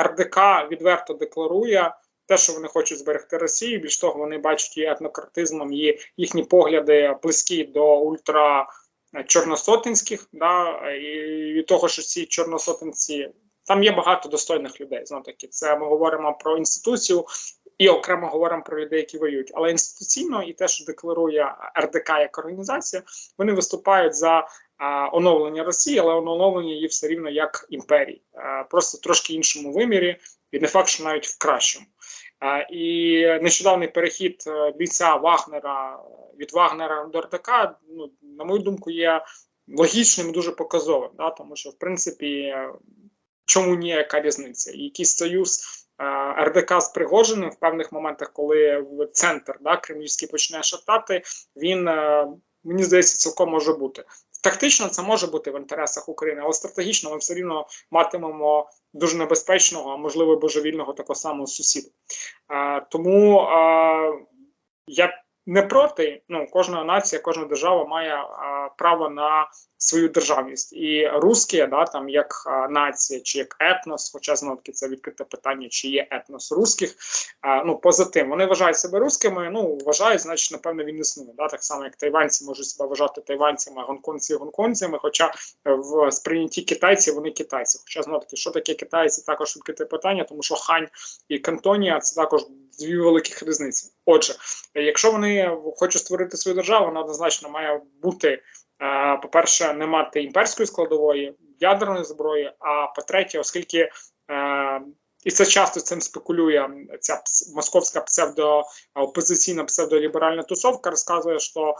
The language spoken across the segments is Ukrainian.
РДК відверто декларує. Те, що вони хочуть зберегти Росію, більш того, вони бачать її етнократизмом, і їхні погляди близькі до ультра е, чорносотенських, да, і від того, що ці чорносотенці там є багато достойних людей. Знов таки, це ми говоримо про інституцію і окремо говоримо про людей, які воюють. Але інституційно і те, що декларує РДК як організація, вони виступають за а, оновлення Росії, але оновлення її все рівно як імперії, а, просто трошки іншому вимірі, і не факт, що навіть в кращому. А, і нещодавний перехід е, бійця Вагнера від Вагнера до РДК, ну на мою думку, є логічним і дуже показовим, да, тому що в принципі. е, Чому ні, яка різниця? І Якийсь союз е, РДК з Пригожиним в певних моментах, коли центр да, кремлівський почне шатати, він е, мені здається цілком може бути. Тактично це може бути в інтересах України, але стратегічно ми все рівно матимемо дуже небезпечного, а можливо божевільного такого самого сусіда. Е, тому е, я не проти. Ну, кожна нація, кожна держава має е, право на свою державність. І русські, да, там як а, нація чи як етнос, хоча знову таки це відкрите питання, чи є етнос русських. А, ну, поза тим, вони вважають себе русскими, ну вважають, значить, напевно, він існує. Да? Так само, як тайванці можуть себе вважати тайванцями, гонконці гонконцями, хоча в сприйнятті китайців вони китайці. Хоча знову таки, що таке китайці, також відкрите питання, тому що хань і Кантонія це також дві великих різниці. Отже, якщо вони хочуть створити свою державу, вона однозначно має бути. Е, по-перше, не мати імперської складової ядерної зброї. А по-третє, оскільки е, і це часто цим спекулює ця московська псевдоопозиційна псевдоліберальна тусовка, розказує, що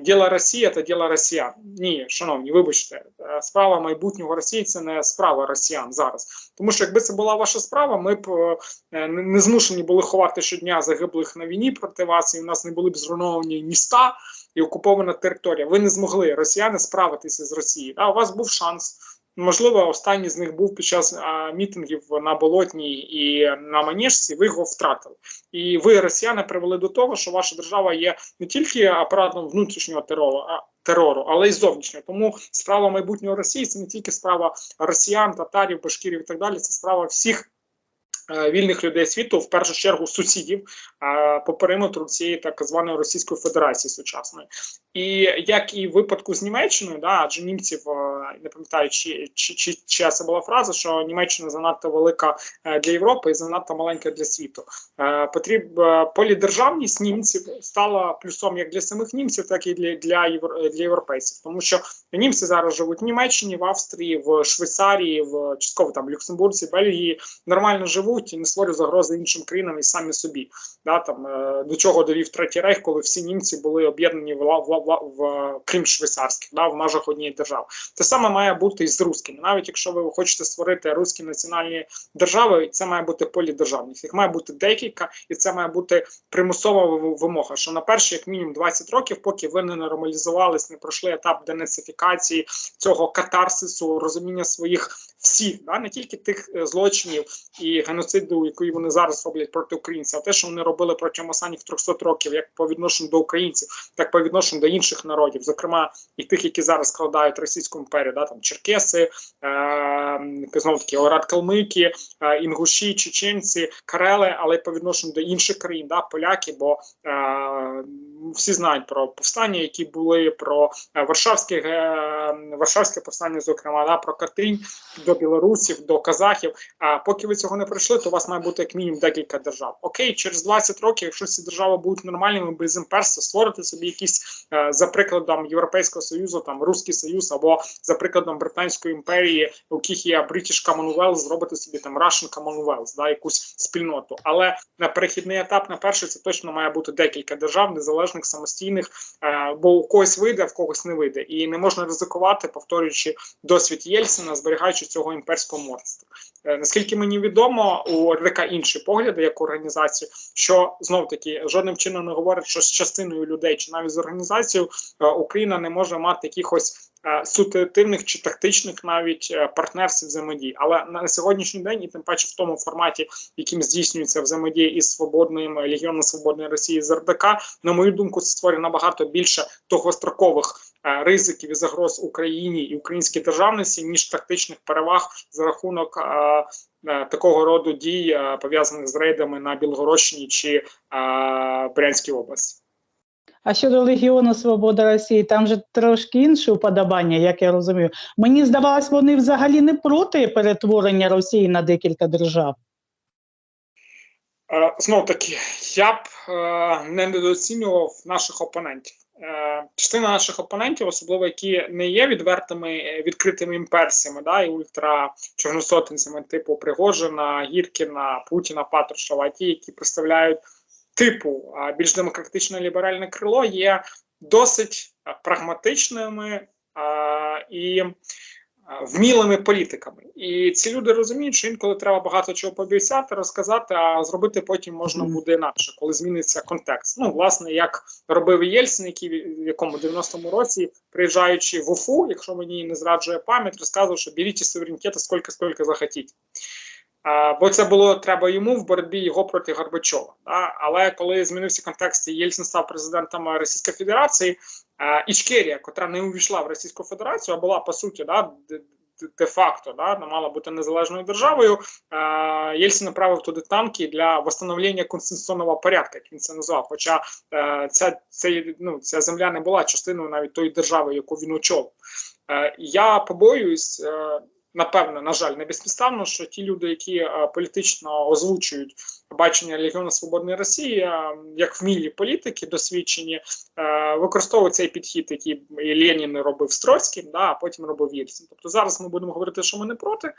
діло Росії це діло росіян. Ні, шановні, вибачте, е, справа майбутнього Росії це не справа росіян зараз. Тому що якби це була ваша справа, ми б е, не змушені були ховати щодня загиблих на війні проти вас, і у нас не були б зруйновані міста і окупована територія. Ви не змогли росіяни справитися з Росією. А у вас був шанс. Можливо, останній з них був під час а, мітингів на болотній і на Манежці, Ви його втратили, і ви, росіяни, привели до того, що ваша держава є не тільки апаратом внутрішнього терору, а терору, але й зовнішнього. Тому справа майбутнього Росії це не тільки справа росіян, татарів, башкірів і так далі. Це справа всіх Е, вільних людей світу, в першу чергу сусідів е, по периметру цієї так званої Російської Федерації сучасної, і як і в випадку з Німеччиною, да, адже німців е, не пам'ятаю, чи, чи, чи, чи це була фраза, що Німеччина занадто велика для Європи і занадто маленька для світу. Потрібна полідержавність німців стала плюсом як для самих німців, так і для для, для європейців, тому що німці зараз живуть в Німеччині, в Австрії, в Швейцарії, в частково там Люксембурзі, Бельгії, нормально живуть і не створюють загрози іншим країнам і самі собі. Да, там, е, До чого довів третій рейх, коли всі німці були об'єднані в, в, в, крім швейцарських, да, в межах однієї держави. Те саме має бути і з русскими. Навіть якщо ви хочете створити русські національні держави, це має бути полідержавність. Їх має бути декілька, і це має бути примусова вимога. Що на перші, як мінімум, 20 років, поки ви не нормалізувались, не пройшли етап денацифікації цього катарсису, розуміння своїх всіх, да, не тільки тих е, злочинів і геноциду, який вони зараз роблять проти українців, а те, що вони робили протягом останніх 300 років, як по відношенню до українців, так по відношенню до інших народів, зокрема і тих, які зараз складають Російську імперію, да, там Черкеси, е, знову таки Орад Калмики, е, інгуші, чеченці, Карели, але по відношенню до інших країн, да, поляки, бо е, всі знають про повстання, які були про е, Варшавське е, Варшавське повстання, зокрема, да, про Катинь до білорусів, до казахів. А поки ви цього не пройшли, то у вас має бути як мінімум декілька держав. Окей, через 20 років, якщо ці держави будуть нормальними без імперства, створити собі якісь е, за прикладом Європейського союзу, там Руський Союз, або за прикладом Британської імперії, у яких є British Commonwealth, зробити собі там Russian Commonwealth, да, якусь спільноту. Але на перехідний етап на перший це точно має бути декілька держав, незалежних самостійних, е, бо у когось вийде, а в когось не вийде, і не можна ризикувати, повторюючи досвід Єльцина, зберігаючи цього імперського морства. Е, наскільки мені відомо, у РДК інші погляди як організації, що знов таки жодним чином не говорить, що з частиною людей чи навіть з організацією е, Україна не може мати якихось ситуативних чи тактичних навіть е, партнерств взаємодії. Але на сьогоднішній день, і тим паче в тому форматі, яким здійснюється взаємодія із свободним Легіоном Свободної Росії з РДК, на мою думку, це створює набагато більше довгострокових е, ризиків і загроз Україні і українській державності, ніж тактичних переваг за рахунок. е, е, Такого роду дій е, пов'язаних з рейдами на Білгородщині чи е, Брянській області. А щодо Легіону Свобода Росії, там же трошки інше уподобання, як я розумію. Мені здавалось, вони взагалі не проти перетворення Росії на декілька держав. Е, Знов таки, я б е, не недооцінював наших опонентів. Е, частина наших опонентів, особливо які не є відвертими відкритими імперсіями, да, і ультра-чорносотенцями типу Пригожина, Гіркіна, Путіна, Патрушева, ті, які представляють типу е, більш демократичне ліберальне крило, є досить прагматичними е, і вмілими політиками. І ці люди розуміють, що інколи треба багато чого пообіцяти, розказати, а зробити потім можна буде інакше, коли зміниться контекст. Ну, власне, як робив Єльцин, який в якому 90-му році, приїжджаючи в Уфу, якщо мені не зраджує пам'ять, розказував, що беріть суверенітету скільки скільки захотіть. Бо це було треба йому в боротьбі його проти Горбачова. Але коли змінився контекст, і Єльцин став президентом Російської Федерації, Ічкерія, котра не увійшла в Російську Федерацію, а була по суті да, де- де- де-факто да, мала бути незалежною державою. Е, Єльцин направив туди танки для восстановлення конституційного порядку, як він це назвав. Хоча е, ця, ця, ну, ця земля не була частиною навіть тої держави, яку він очолив. Е, я побоююсь. Е, Напевно, на жаль, не безпідставно, що ті люди, які е, політично озвучують бачення Легіону Свободної Росії, е, як вмілі політики, досвідчені, е, використовують цей підхід, який Ленін робив з Троцьким, да, а потім робив Єльцин. Тобто зараз ми будемо говорити, що ми не проти,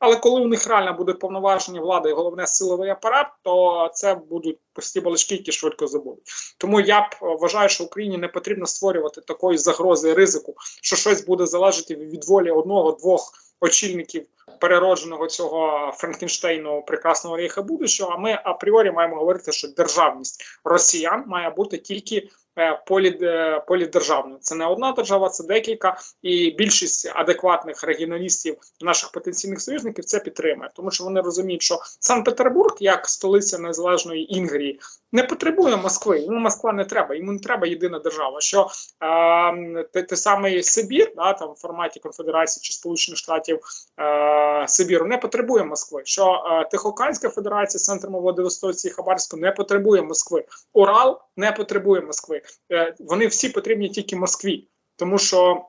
але коли у них реально буде повноваження влади і головне силовий апарат, то це будуть пусті балачки, які швидко забудуть. Тому я б е, вважаю, що Україні не потрібно створювати такої загрози ризику, що щось буде залежати від волі одного-двох очільників переродженого цього Франкенштейну прекрасного рейха будущого. А ми апріорі маємо говорити, що державність росіян має бути тільки е, е. Це не одна держава, це декілька, і більшість адекватних регіоналістів наших потенційних союзників це підтримує, тому що вони розуміють, що Санкт-Петербург, як столиця незалежної Інгрії, не потребує Москви. Йому Москва не треба, йому не треба єдина держава. Що е, те, те самий Сибір, да, там в форматі Конфедерації чи Сполучених Штатів е, Сибіру не потребує Москви. Що е, Тихоокеанська Федерація з центром Владивостоці і Хабарську не потребує Москви. Урал не потребує Москви. Е, вони всі потрібні тільки Москві, тому що.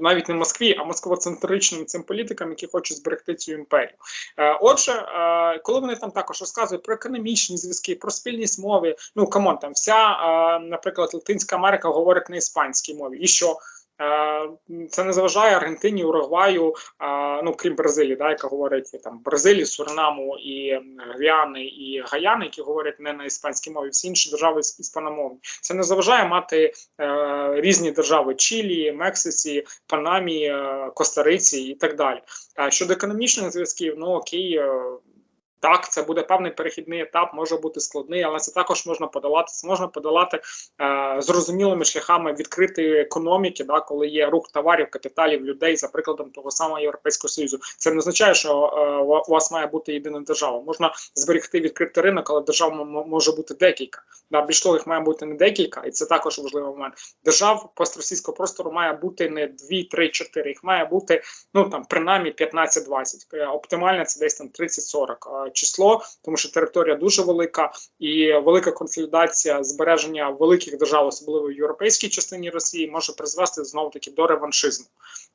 Навіть не Москві, а москвоцентричним цим політикам, які хочуть зберегти цю імперію. Е, отже, е, коли вони там також розказують про економічні зв'язки, про спільність мови, ну камон, там вся, наприклад, Латинська Америка говорить на іспанській мові. І що? Е, Це не заважає Аргентині, Уругваю, е, ну крім Бразилії, да, яка говорить там Бразилії, Суринаму і Гвіани і Гаяни, які говорять не на іспанській мові, всі інші держави іс- іспаномовні. Це не заважає мати е, різні держави Чилі, Мексиці, Панамі, е, Коста-Риці і так далі. А щодо економічних зв'язків, ну окей. Так, це буде певний перехідний етап, може бути складний, але це також можна подолати. Це можна подолати е, зрозумілими шляхами відкритої економіки, да, коли є рух товарів, капіталів, людей, за прикладом того самого Європейського Союзу. Це не означає, що е, у вас має бути єдина держава. Можна зберегти відкритий ринок, але держав може бути декілька. Да, більш того, їх має бути не декілька, і це також важливий момент. Держав постросійського простору має бути не 2, 3, 4, їх має бути ну там принаймні 15-20. Е, Оптимальне це десь там 30-40 е, число, тому що територія дуже велика і велика консолідація збереження великих держав, особливо в європейській частині Росії, може призвести знову таки до реваншизму.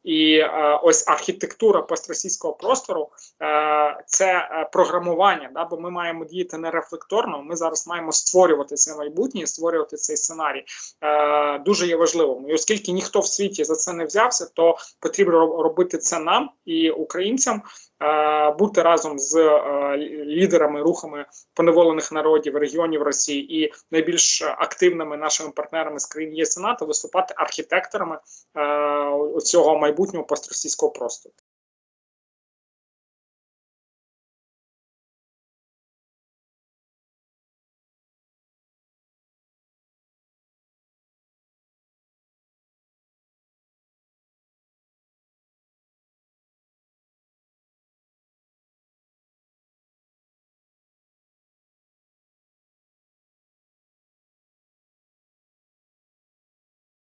І е, ось архітектура постросійського простору е, це е, програмування, да, бо ми маємо діяти не рефлекторно. Ми зараз маємо створювати це майбутнє, створювати цей сценарій. Е, дуже є важливим. І оскільки ніхто в світі за це не взявся, то потрібно робити це нам і українцям. е, Бути разом з е, лідерами рухами поневолених народів регіонів Росії і найбільш активними нашими партнерами з країн ЄС НАТО виступати архітекторами е, цього майбутнього постросійського простору.